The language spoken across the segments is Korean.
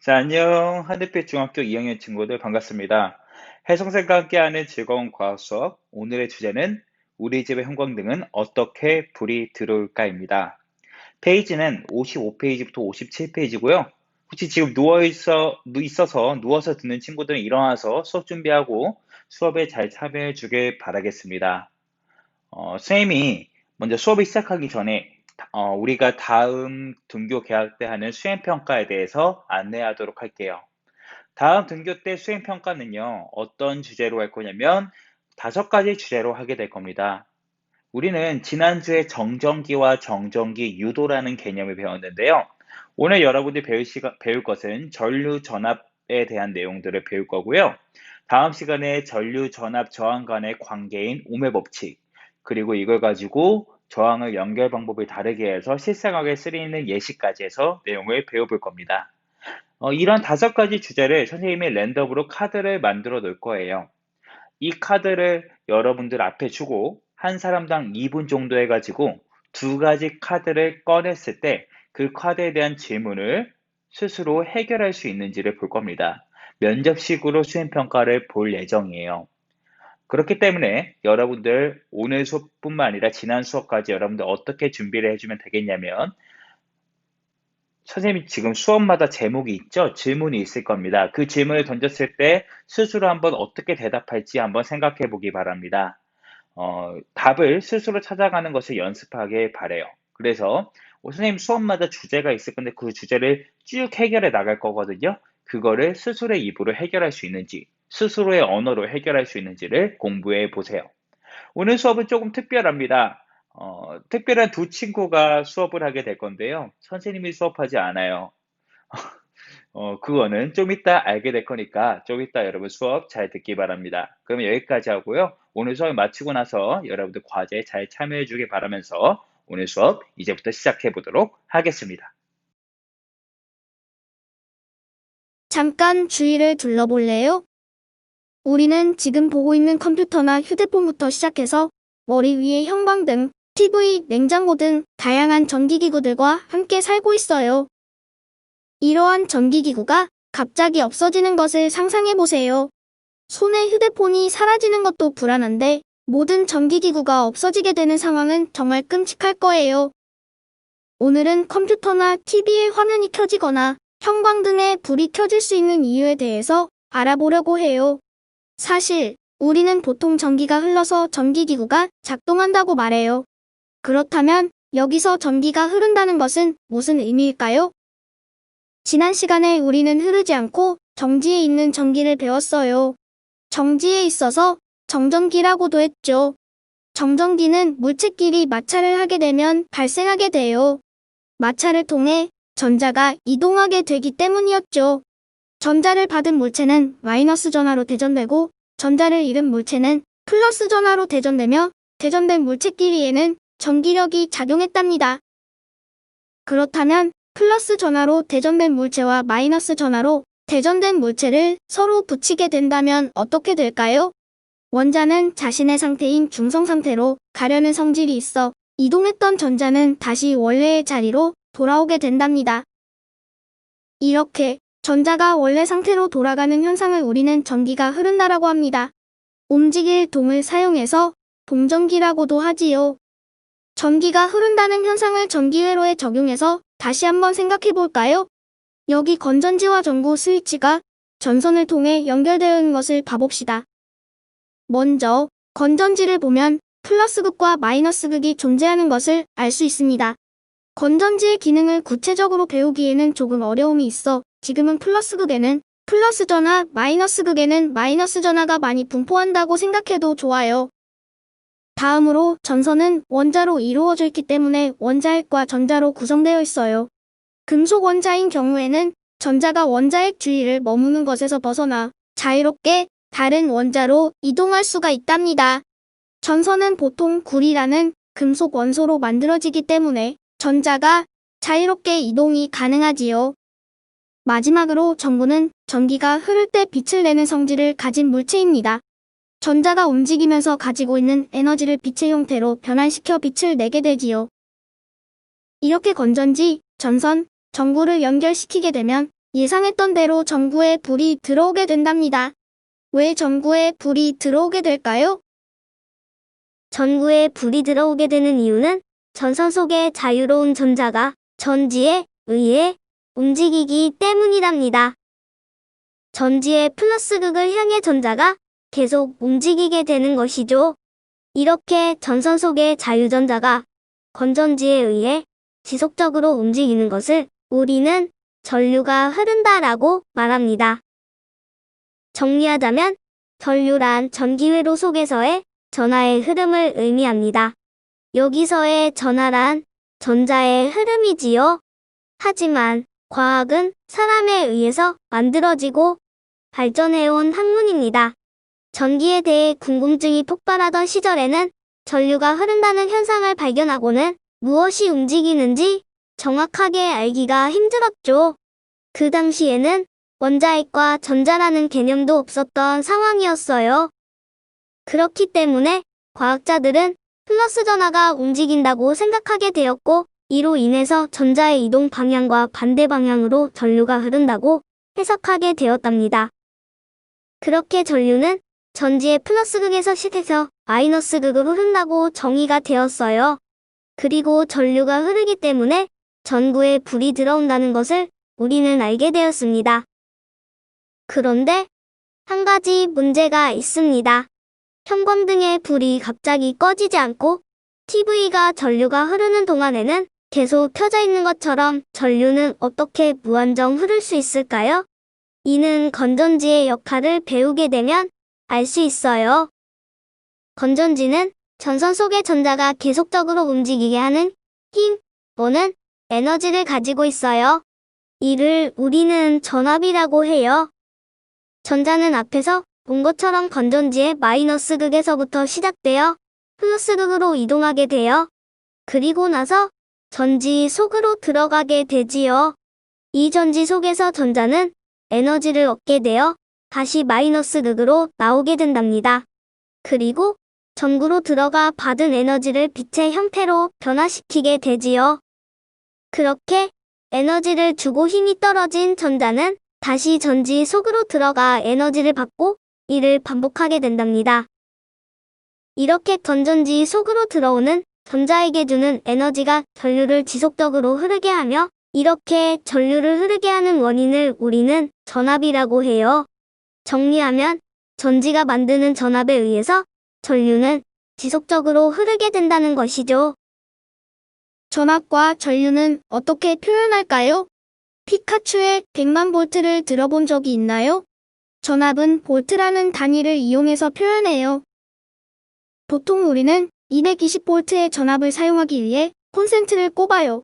자, 안녕. 하늘빛 중학교 2학년 친구들 반갑습니다. 해성생과 함께하는 즐거운 과학 수업. 오늘의 주제는 우리 집의 형광등은 어떻게 불이 들어올까입니다. 페이지는 55페이지부터 57페이지고요. 혹시 지금 누워 있어 있어서 누워서 듣는 친구들은 일어나서 수업 준비하고 수업에 잘 참여해 주길 바라겠습니다. 어, 선생님이 먼저 수업이 시작하기 전에 어, 우리가 다음 등교 개학 때 하는 수행평가에 대해서 안내하도록 할게요. 다음 등교 때 수행평가는요, 어떤 주제로 할 거냐면, 다섯 가지 주제로 하게 될 겁니다. 우리는 지난주에 정전기와 정전기 유도라는 개념을 배웠는데요. 오늘 여러분들이 배울, 시간, 배울 것은 전류 전압에 대한 내용들을 배울 거고요. 다음 시간에 전류 전압 저항 간의 관계인 오매 법칙, 그리고 이걸 가지고 저항의 연결 방법을 다르게 해서 실생활에 쓰이는 예시까지 해서 내용을 배워볼 겁니다. 어, 이런 다섯 가지 주제를 선생님이 랜덤으로 카드를 만들어 놓을 거예요. 이 카드를 여러분들 앞에 주고 한 사람당 2분 정도 해가지고 두 가지 카드를 꺼냈을 때 그 카드에 대한 질문을 스스로 해결할 수 있는지를 볼 겁니다. 면접식으로 수행평가를 볼 예정이에요. 그렇기 때문에 여러분들 오늘 수업뿐만 아니라 지난 수업까지 여러분들 어떻게 준비를 해주면 되겠냐면 선생님이 지금 수업마다 제목이 있죠? 질문이 있을 겁니다. 그 질문을 던졌을 때 스스로 한번 어떻게 대답할지 한번 생각해 보기 바랍니다. 어, 답을 스스로 찾아가는 것을 연습하길 바래요. 그래서 선생님 수업마다 주제가 있을 건데 그 주제를 쭉 해결해 나갈 거거든요. 그거를 스스로의 입으로 해결할 수 있는지 스스로의 언어로 해결할 수 있는지를 공부해 보세요. 오늘 수업은 조금 특별합니다. 어, 특별한 두 친구가 수업을 하게 될 건데요. 선생님이 수업하지 않아요. 어, 그거는 좀 이따 알게 될 거니까 좀 이따 여러분 수업 잘 듣기 바랍니다. 그러면 여기까지 하고요. 오늘 수업 마치고 나서 여러분들 과제에 잘 참여해 주길 바라면서 오늘 수업 이제부터 시작해 보도록 하겠습니다. 잠깐 주위를 둘러볼래요? 우리는 지금 보고 있는 컴퓨터나 휴대폰부터 시작해서 머리 위에 형광등, TV, 냉장고 등 다양한 전기기구들과 함께 살고 있어요. 이러한 전기기구가 갑자기 없어지는 것을 상상해보세요. 손에 휴대폰이 사라지는 것도 불안한데 모든 전기기구가 없어지게 되는 상황은 정말 끔찍할 거예요. 오늘은 컴퓨터나 TV의 화면이 켜지거나 형광등에 불이 켜질 수 있는 이유에 대해서 알아보려고 해요. 사실 우리는 보통 전기가 흘러서 전기기구가 작동한다고 말해요. 그렇다면 여기서 전기가 흐른다는 것은 무슨 의미일까요? 지난 시간에 우리는 흐르지 않고 정지에 있는 전기를 배웠어요. 정지에 있어서 정전기라고도 했죠. 정전기는 물체끼리 마찰을 하게 되면 발생하게 돼요. 마찰을 통해 전자가 이동하게 되기 때문이었죠. 전자를 받은 물체는 마이너스 전하로 대전되고 전자를 잃은 물체는 플러스 전하로 대전되며 대전된 물체끼리에는 전기력이 작용했답니다. 그렇다면 플러스 전하로 대전된 물체와 마이너스 전하로 대전된 물체를 서로 붙이게 된다면 어떻게 될까요? 원자는 자신의 상태인 중성 상태로 가려는 성질이 있어 이동했던 전자는 다시 원래의 자리로 돌아오게 된답니다. 이렇게 전자가 원래 상태로 돌아가는 현상을 우리는 전기가 흐른다라고 합니다. 움직일 동을 사용해서 동전기라고도 하지요. 전기가 흐른다는 현상을 전기회로에 적용해서 다시 한번 생각해 볼까요? 여기 건전지와 전구 스위치가 전선을 통해 연결되어 있는 것을 봐봅시다. 먼저 건전지를 보면 플러스 극과 마이너스 극이 존재하는 것을 알 수 있습니다. 건전지의 기능을 구체적으로 배우기에는 조금 어려움이 있어 지금은 플러스 극에는 플러스 전화, 마이너스 극에는 마이너스 전화가 많이 분포한다고 생각해도 좋아요. 다음으로 전선은 원자로 이루어져 있기 때문에 원자핵과 전자로 구성되어 있어요. 금속 원자인 경우에는 전자가 원자핵 주위를 머무는 것에서 벗어나 자유롭게 다른 원자로 이동할 수가 있답니다. 전선은 보통 구리라는 금속 원소로 만들어지기 때문에 전자가 자유롭게 이동이 가능하지요. 마지막으로 전구는 전기가 흐를 때 빛을 내는 성질을 가진 물체입니다. 전자가 움직이면서 가지고 있는 에너지를 빛의 형태로 변환시켜 빛을 내게 되지요. 이렇게 건전지, 전선, 전구를 연결시키게 되면 예상했던 대로 전구에 불이 들어오게 된답니다. 왜 전구에 불이 들어오게 될까요? 전구에 불이 들어오게 되는 이유는 전선 속의 자유로운 전자가 전지에 의해 움직이기 때문이랍니다. 전지의 플러스 극을 향해 전자가 계속 움직이게 되는 것이죠. 이렇게 전선 속의 자유전자가 건전지에 의해 지속적으로 움직이는 것을 우리는 전류가 흐른다라고 말합니다. 정리하자면 전류란 전기회로 속에서의 전하의 흐름을 의미합니다. 여기서의 전하란 전자의 흐름이지요. 하지만 과학은 사람에 의해서 만들어지고 발전해온 학문입니다. 전기에 대해 궁금증이 폭발하던 시절에는 전류가 흐른다는 현상을 발견하고는 무엇이 움직이는지 정확하게 알기가 힘들었죠. 그 당시에는 원자핵과 전자라는 개념도 없었던 상황이었어요. 그렇기 때문에 과학자들은 플러스 전하가 움직인다고 생각하게 되었고, 이로 인해서 전자의 이동 방향과 반대 방향으로 전류가 흐른다고 해석하게 되었답니다. 그렇게 전류는 전지의 플러스 극에서 시해서 마이너스 극으로 흐른다고 정의가 되었어요. 그리고 전류가 흐르기 때문에 전구에 불이 들어온다는 것을 우리는 알게 되었습니다. 그런데 한 가지 문제가 있습니다. 형광등의 불이 갑자기 꺼지지 않고 TV가 전류가 흐르는 동안에는 계속 켜져 있는 것처럼 전류는 어떻게 무한정 흐를 수 있을까요? 이는 건전지의 역할을 배우게 되면 알 수 있어요. 건전지는 전선 속의 전자가 계속적으로 움직이게 하는 힘 또는 에너지를 가지고 있어요. 이를 우리는 전압이라고 해요. 전자는 앞에서 본 것처럼 건전지의 마이너스 극에서부터 시작되어 플러스 극으로 이동하게 돼요. 그리고 나서 전지 속으로 들어가게 되지요. 이 전지 속에서 전자는 에너지를 얻게 되어 다시 마이너스 극으로 나오게 된답니다. 그리고 전구로 들어가 받은 에너지를 빛의 형태로 변화시키게 되지요. 그렇게 에너지를 주고 힘이 떨어진 전자는 다시 전지 속으로 들어가 에너지를 받고 이를 반복하게 된답니다. 이렇게 건전지 속으로 들어오는 전자에게 주는 에너지가 전류를 지속적으로 흐르게 하며 이렇게 전류를 흐르게 하는 원인을 우리는 전압이라고 해요. 정리하면 전지가 만드는 전압에 의해서 전류는 지속적으로 흐르게 된다는 것이죠. 전압과 전류는 어떻게 표현할까요? 피카츄의 100만 볼트를 들어본 적이 있나요? 전압은 볼트라는 단위를 이용해서 표현해요. 보통 우리는 220볼트의 전압을 사용하기 위해 콘센트를 꼽아요.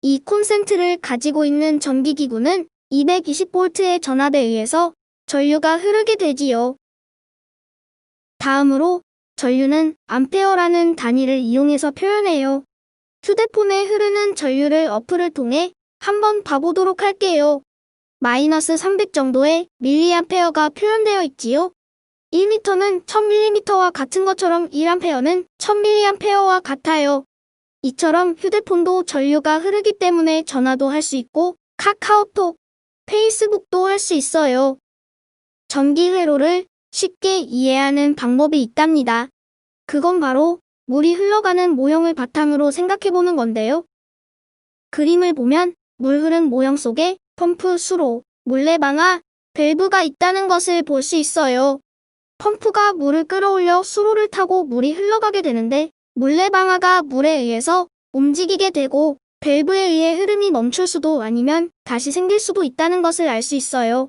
이 콘센트를 가지고 있는 전기기구는 220볼트의 전압에 의해서 전류가 흐르게 되지요. 다음으로 전류는 암페어라는 단위를 이용해서 표현해요. 휴대폰에 흐르는 전류를 어플을 통해 한번 봐보도록 할게요. 마이너스 300 정도의 밀리암페어가 표현되어 있지요. 1m는 1000mm와 같은 것처럼 1A는 1000mA와 같아요. 이처럼 휴대폰도 전류가 흐르기 때문에 전화도 할 수 있고 카카오톡, 페이스북도 할 수 있어요. 전기 회로를 쉽게 이해하는 방법이 있답니다. 그건 바로 물이 흘러가는 모형을 바탕으로 생각해보는 건데요. 그림을 보면 물 흐른 모형 속에 펌프, 수로, 물레방아, 밸브가 있다는 것을 볼 수 있어요. 펌프가 물을 끌어올려 수로를 타고 물이 흘러가게 되는데 물레방아가 물에 의해서 움직이게 되고 밸브에 의해 흐름이 멈출 수도 아니면 다시 생길 수도 있다는 것을 알 수 있어요.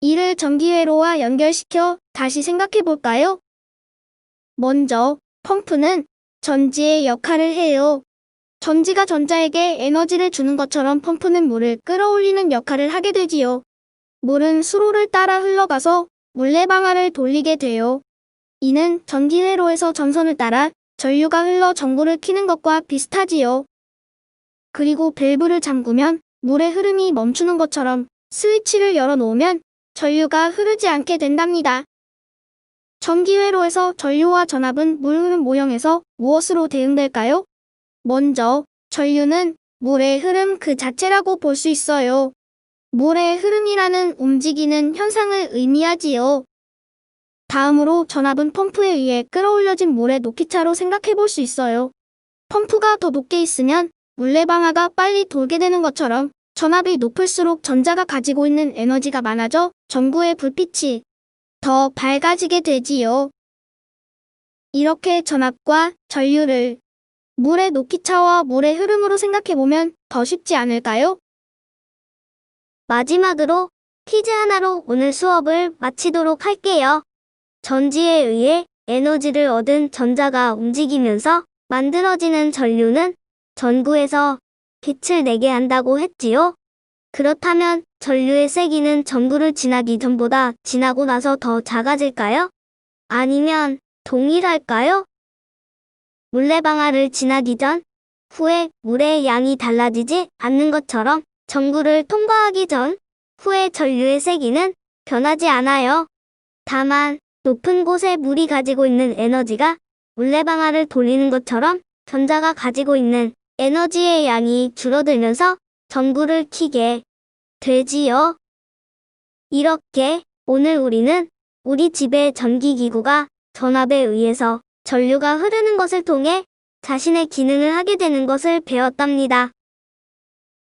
이를 전기회로와 연결시켜 다시 생각해 볼까요? 먼저 펌프는 전지의 역할을 해요. 전지가 전자에게 에너지를 주는 것처럼 펌프는 물을 끌어올리는 역할을 하게 되지요. 물은 수로를 따라 흘러가서 물레방아를 돌리게 돼요. 이는 전기회로에서 전선을 따라 전류가 흘러 전구를 키는 것과 비슷하지요. 그리고 밸브를 잠그면 물의 흐름이 멈추는 것처럼 스위치를 열어놓으면 전류가 흐르지 않게 된답니다. 전기회로에서 전류와 전압은 물 흐름 모형에서 무엇으로 대응될까요? 먼저 전류는 물의 흐름 그 자체라고 볼 수 있어요. 물의 흐름이라는 움직이는 현상을 의미하지요. 다음으로 전압은 펌프에 의해 끌어올려진 물의 높이차로 생각해 볼 수 있어요. 펌프가 더 높게 있으면 물레방아가 빨리 돌게 되는 것처럼 전압이 높을수록 전자가 가지고 있는 에너지가 많아져 전구의 불빛이 더 밝아지게 되지요. 이렇게 전압과 전류를 물의 높이차와 물의 흐름으로 생각해보면 더 쉽지 않을까요? 마지막으로 퀴즈 하나로 오늘 수업을 마치도록 할게요. 전지에 의해 에너지를 얻은 전자가 움직이면서 만들어지는 전류는 전구에서 빛을 내게 한다고 했지요. 그렇다면 전류의 세기는 전구를 지나기 전보다 지나고 나서 더 작아질까요? 아니면 동일할까요? 물레방아를 지나기 전, 후에 물의 양이 달라지지 않는 것처럼 전구를 통과하기 전, 후에 전류의 세기는 변하지 않아요. 다만 높은 곳에 물이 가지고 있는 에너지가 물레방아를 돌리는 것처럼 전자가 가지고 있는 에너지의 양이 줄어들면서 전구를 켜게 되지요. 이렇게 오늘 우리는 우리 집의 전기기구가 전압에 의해서 전류가 흐르는 것을 통해 자신의 기능을 하게 되는 것을 배웠답니다.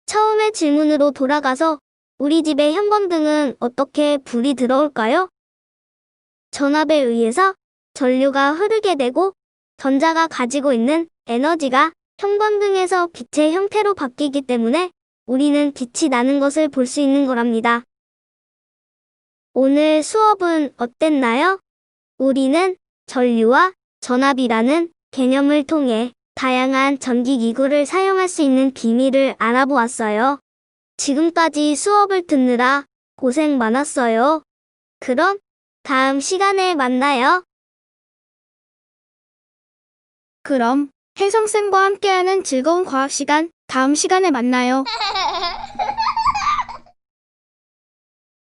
처음의 질문으로 돌아가서 우리 집의 형광등은 어떻게 불이 들어올까요? 전압에 의해서 전류가 흐르게 되고 전자가 가지고 있는 에너지가 형광등에서 빛의 형태로 바뀌기 때문에 우리는 빛이 나는 것을 볼 수 있는 거랍니다. 오늘 수업은 어땠나요? 우리는 전류와 전압이라는 개념을 통해 다양한 전기기구를 사용할 수 있는 비밀을 알아보았어요. 지금까지 수업을 듣느라 고생 많았어요. 그럼 다음 시간에 만나요. 그럼 혜성쌤과 함께하는 즐거운 과학 시간 다음 시간에 만나요.